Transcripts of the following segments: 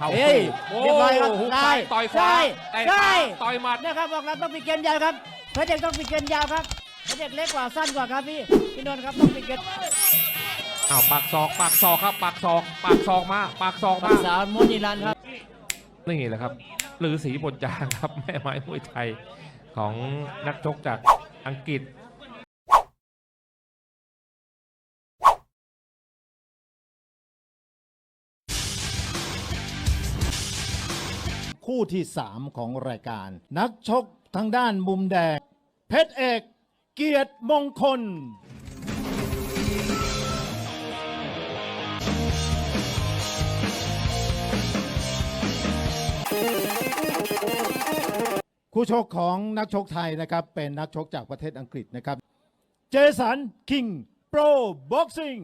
เข้าเฮ้ยโอ้เรียบร้อยครับหุกได้ซ้ายต่อยขวาได้เตะได้ต่อยหมัด นะครับบอกแล้วต้องปิดเกมยาวครับเพชรเด็กต้องปิดเกมยาวครับเพชรเด็กเล็กกว่าสั้นกว่าครับพี่พี่นนท์ครับต้องปิดเกมอ้าวปากศอกปากศอกครับปากศอกปากศอกมาปากศอกภามาษาโมนิรันดร์ครับนี่แหละครับลือสีบนจางครับแม่ไม้มวยไทยของนักชกจากอังกฤษ คู่ที่ 3 ของรายการ นักชกทางด้านมุมแดง เพชรเอก เกียรติมงคล คู่ชกของนักชกไทยนะครับ เป็นนักชกจากประเทศอังกฤษนะครับ เจสัน คิง โปรบ็อกซิ่ง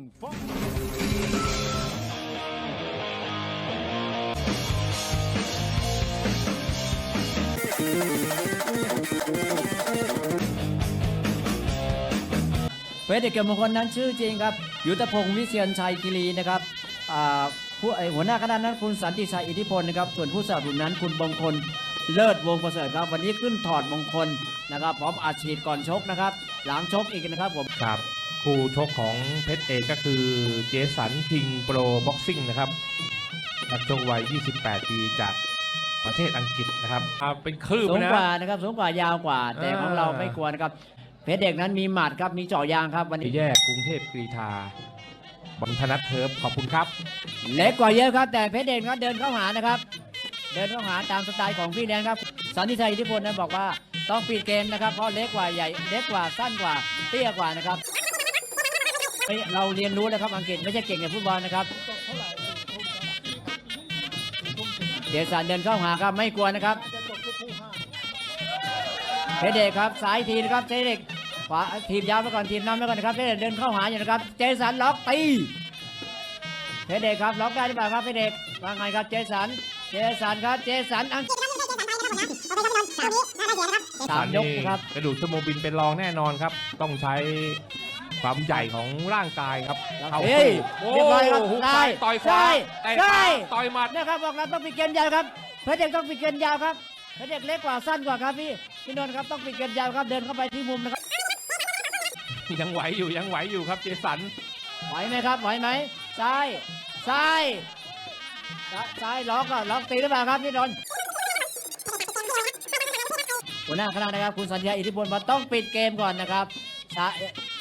เพชรเด็กเกียรติมงคลนั้นชื่อจริงครับ ยุทธพงศ์วิเชียนชัยกิรีนะครับผู้หัวหน้าคณะนั้นคุณสันติชัยอิทธิพลนะครับส่วนผู้สนับสนุนนั้นคุณบงคลเลิศวงประเสริฐครับ วันนี้ขึ้นถอดมงคลนะครับพร้อมอาชีดก่อนชกนะครับ หลังชกอีกนะครับผมครับคู่ชกของเพชรเอกก็คือเจสันคิงโปรบ็อกซิ่งนะครับนักชกวัย 28 ปีจาก ประเทศอังกฤษนะครับอ่าเป็นคลื่นสูงนะกว่านะครับสูงกว่ายาวกว่า แต่อ่าของเราไม่กลัวนะครับเพชรเด็กนั้นมีหมัดครับมีเจาะยางครับวันไปนี้แยกกรุงเทพกรีฑาบอลธนัทเทิร์ฟขอบคุณครับ เล็กกว่าเยอะครับ แต่เพชรเด็กนั้นเดินเข้าหานะครับ เดินเข้าหาตามสไตล์ของพี่แดงครับสันติชัยอิทธิพลนั้นบอกว่าต้องปิดเกมนะครับ เพราะเล็กกว่าใหญ่เล็กกว่าสั้นกว่าเตี้ยกว่านะครับเฮ้ยเราเรียนรู้แล้วครับอังกฤษไม่ใช่เก่งในฟุตบอลนะครับ เดสันเดินเข้าหาครับไม่กลัวนะครับเพชรเดชครับสายทีนะครับเพชรเดชขวาทีมยาวไปก่อนทีมนำไปก่อนนะครับเพชรเดชเดินเข้าหาอยู่นะครับ เจสันล็อกตีเพชรเดชครับล็อกได้หรือเปล่าครับเพชรเดชว่าไงครับเจสัน เจสันครับเจสันอังสามยกนะครับกระดูกสโมบินเป็นรองแน่นอนครับ ต้องใช้ ความใหญ่ของร่างกายครับเข้าเฮ้ยสู้เรียบร้อยครับโหุกได้ซ้ายต่อยขวาได้เตะได้ขวาต่อยหมัด นะครับบอกแล้วต้องปิดเกมยาวครับเพชรเดชต้องปิดเกมยาวครับเพชรเดชเล็กกว่าสั้นกว่าครับพี่พี่นนท์ครับต้องปิดเกมยาวครับเดินเข้าไปที่มุมนะครับยังไหวอยู่ยังไหวอยู่ครับเจสันไหวไหมครับไหวไหมซ้ายซ้ายซ้ายซ้ายล็อกอะล็อกตีหรือเปล่าครับพี่นนท์หัวหน้าคณะนะครับคุณสัญญาอิทธิพลว่าต้องปิดเกมก่อนนะครับช้า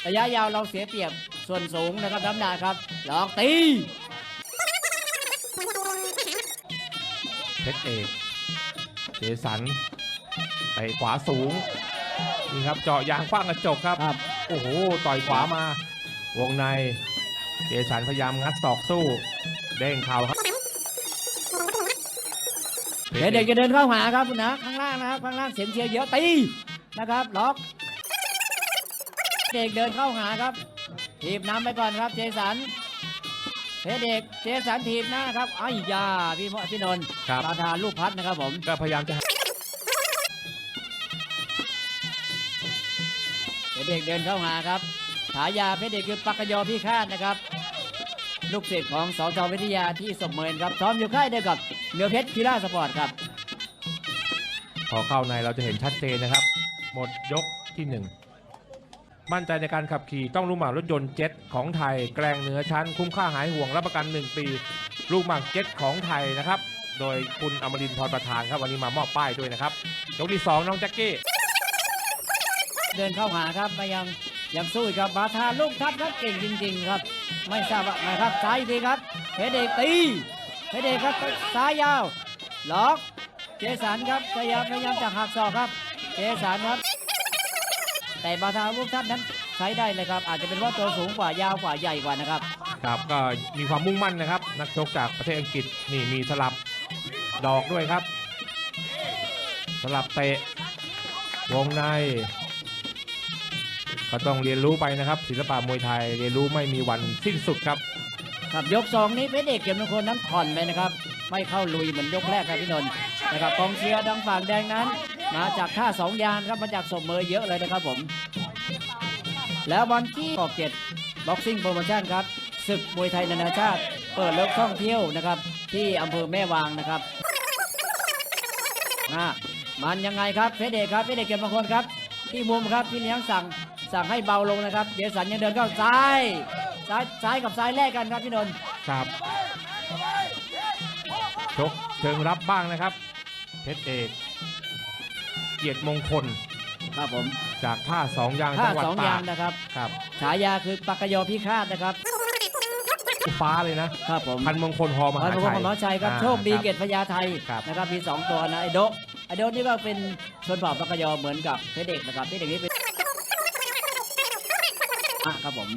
ระยะยาวเราเสียเปรียบส่วนสูงนะครับน้ำหนักครับล็อกตีเพชรเอกเจสันไปขวาสูงนี่ครับเจาะยางคว้างกระจกครับ ครับ โอ้โห ต่อยขวามาวงใน เจสันพยายามงัดศอกสู้ เด้งเข่าครับเดี๋ยวเด็กจะเดินเข้าหาครับคุณนะข้างล่างนะครับข้างล่างเสียงเชียร์เยอะตีนะครับล็อก เด็กเดินเข้าหาครับ ทีบนำไปก่อนครับเจสันเพชรเด็กเจสันทีบหน้าครับไอ้ยาพี่มพี่นนท์ครับ ประธานลูกพัดนะครับผม ก็พยายามจะเพชรเด็กเดินเข้าหาครับฉายาเพชรเด็กคือปักกยอพี่คาดนะครับ ลูกศิษย์ของสจวิทยาที่สมเมินครับซ้อมอยู่ค่ายเดียวกับเหนือเพชรคีราสปอร์ตครับ พอเข้าในเราจะเห็นชัดเจนนะครับ หมดยกที่หนึ่ง มั่นใจในการขับขี่ต้องลูกหมากรถยนต์เจ็ตของไทย แกลงเหนือชั้น คุ้มค่าหายห่วงรับประกัน 1 ปี ลูกหมากเจ็ตของไทยนะครับ โดยคุณอมรินทร์พรประธานครับวันนี้มามอบป้ายด้วยนะครับยกที่สองน้องแจ็คกี้เดินเข้าหาครับมายังยังสู้อีกครับบาทาลูกทัพครับเก่งจริง ๆ ครับ ไม่ทราบว่าไงครับซ้ายอีกทีครับเพชรเอกตีเพชรเอกครับซ้ายยาวล็อกเจสันครับพยายามพยายามจะหักศอกครับ เจสันครับ แต่บาทาลูกทัพนั้นใช้ได้เลยครับ อาจจะเป็นว่าตัวสูงกว่ายาวกว่าใหญ่กว่านะครับ ครับก็มีความมุ่งมั่นนะครับ นักชกจากประเทศอังกฤษนี่มีสลับดอกด้วยครับ สลับเตะวงใน ก็ต้องเรียนรู้ไปนะครับ ศิลปะมวยไทยเรียนรู้ไม่มีวันสิ้นสุดครับครับยกสองนี้เพชรเอกเก็บมงคลนั้นผ่อนไปนะครับ ไม่เข้าลุยเหมือนยกแรกครับพี่นนท์นะครับกองเชียร์ดังฝั่งแดงนั้น มาจากท่าสองยานครับมาจากสมเมอเยอะเลยนะครับผม แล้ววันที่กอกเจ็ดบ็อกซิ่งโปรโมชั่นครับศึกมวยไทยนานาชาติ เปิดเลิกท่องเที่ยวนะครับ ที่อำเภอแม่วางนะครับอะมันยังไงครับเพชรเดครับเพชรเดเกียรติมงคลครับ ที่มุมครับพี่เลี้ยงสั่งสั่งให้เบาลงนะครับเจสันยังเดินเข้าซ้ายซ้ายซ้ายกับซ้ายแลกกันครับพี่นนท์ครับชกเชิงรับบ้างนะครับเพชรเอก เกียรติมงคล ครับผมจากท่าสองยางท่าจังหวัดสองตายางกนะครับครับฉายาคือปักกยอพิฆาตนะครับ ฟ้าเลยนะครับผมพันมงคลฮอมพัหานพงชัยศ์ของน้องชัยครับ อ่า โชคดีรับเกตพญาไทยครับนะครับ มีสองตัวนะไอโดะไอโดะนี่ก็เป็นชนเผ่าปักกยอเหมือนกับเพชรเด็กนะครับเพชรเด็กนี่เป็นอะครับผม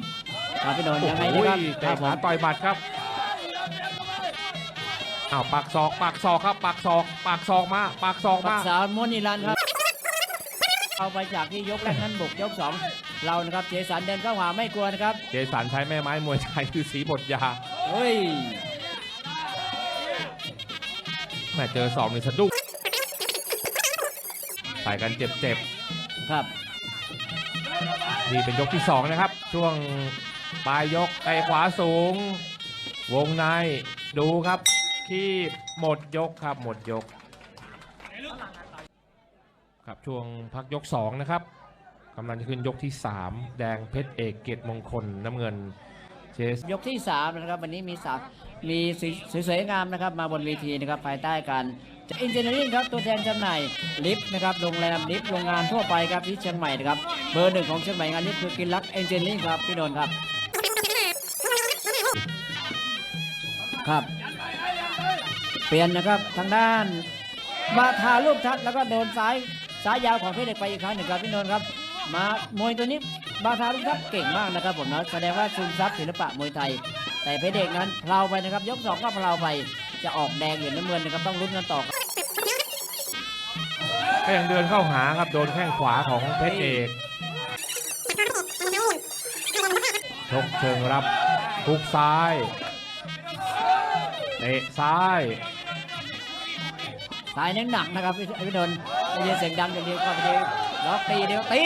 ครับพี่นนท์ยังไงโอ้นะยครับคเตะรับผมขาต่อยหมัดครับอ้าวปากศอกปากศอกครับปากศอกปากศอกมาปากศอกปัมากษามวนิรันดร์ครับ เอาไปจากที่ยกแรกนั้นบุกยกสองเรานะครับเจสันเดินเข้าหาไม่กลัวนะครับเจสันใช้แม่ไม้มวยไทยคือสีบทยาเฮ้ยแม่เจอสองนี่สะดุ้งใส่กันเจ็บครับๆนี่เป็นยกที่สองนะครับ ช่วงปลายยกไอ้ขวาสูง วงในดูครับ ที่หมดยกครับหมดยก ครับช่วงพักยกสองนะครับกำลังจะขึ้นยกที่สามแดงเพชรเอกเกียรติมงคลน้ำเงินเจสยกที่สามนะครับ วันนี้มีสามมีสีสวยๆงามนะครับ มาบนเวทีนะครับ ภายใต้การอินเจเนียริ่งครับ ตัวแทนจำหน่ายลิฟต์นะครับโรงแรมลิฟต์โรงงานทั่วไปครับที่เชียงใหม่นะครับ เบอร์หนึ่งของเชียงใหม่งานนี้คือกินลักเอนเจเนียริ่งครับพี่นนท์ครับ ครับ เปลี่ยนนะครับทางด้านมาทาลูกทัดแล้วก็โดนซ้าย ซ้ายยาวของเพชรเด็กไปอีกครั้งหนึ่งครับพี่นนท์ครับ มามวยตัวนี้บาทาลูกทัดเก่งมากนะครับผมนะแสดงว่าซึมซับศิลปะมวยไทย แต่เพชรเด็กนั้นเพลาไปนะครับ ยกสองก็เพลาไปจะออกแดงหรือน้ำเงินนะครับต้องลุ้นกันต่อครับก็ยังเดินเข้าหาครับโดนแข้งขวาของเพชรเอกชกเชิงรับทุกซ้ายเตะซ้ายสายหนักๆนะครับพี่พี่นนท์ ได้ยินเสียงดังอย่างเดียวก็ไปเดียวล็อกตีเดียวตี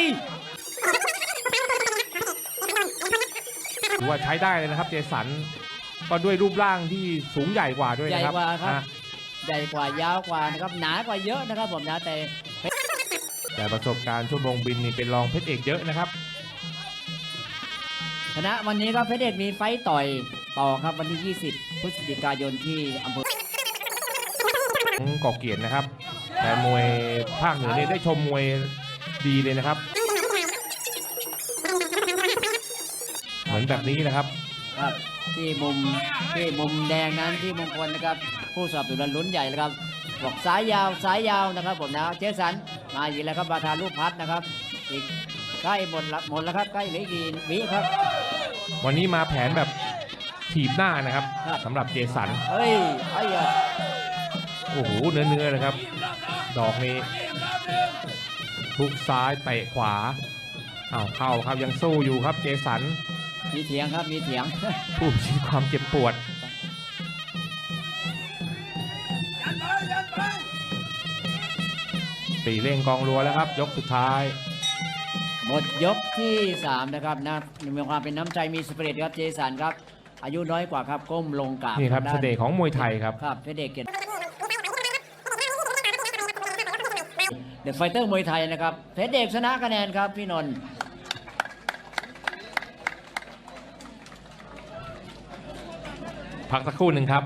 ถือว่าใช้ได้เลยนะครับเจสันก็ด้วยรูปร่างที่สูงใหญ่กว่าด้วยใหญ่นะครับกว่าครับนะใหญ่กว่ายาวกว่านะครับหนากว่าเยอะนะครับผมนะแต่แต่ประสบการณ์ชั่วโมงบินนี่เป็นรองเพชรเอกเยอะนะครับคณะวันนี้ครับเพชรเด็กมีไฟต์ต่อยต่อครับวันที่ 20 พฤศจิกายนที่อำเภอ ของก่อเกียรตินะครับ แต่มวยภาคเหนือเนี่ยได้ชมมวยดีเลยนะครับ เหมือนแบบนี้นะครับ ครับที่มุมที่มุมแดงนั้นที่มงคลนะครับ ผู้สอบสวนลุ้นใหญ่เลยครับบอกสายยาวสายยาวนะครับผมนะเจสันมาอีกแล้วครับบาทาลูกพัดนะครับ อีกใกล้หมดละหมดแล้วครับใกล้เหลืออีกกี่วิครับ วันนี้มาแผนแบบถีบหน้านะครับครับ สำหรับเจสัน เฮ้ยไอ้ยะโอ้โหเนื้อเนื้อๆนะครับ ดอกนี้ ทุกซ้ายเตะขวาอ้าวเข้าครับยังสู้อยู่ครับเจสัน มีเถียงครับมีเถียง ผู้พิชิตความเจ็บปวดตีเร่งกองรัวแล้วครับ ยกสุดท้าย หมดยกที่ 3 นะครับนะมีความเป็นน้ำใจมีสปิริตครับเจสันครับ อายุน้อยกว่าครับก้มลงกราบนี่ครับทางเสด้านน่ห์ของมวยไทยครับ ครับเพชรเด็กเกียรติ เดอะไฟเตอร์มวยไทยนะครับเพชรเอกชนะคะแนนครับพี่นนท์พักสักครู่หนึ่งครับ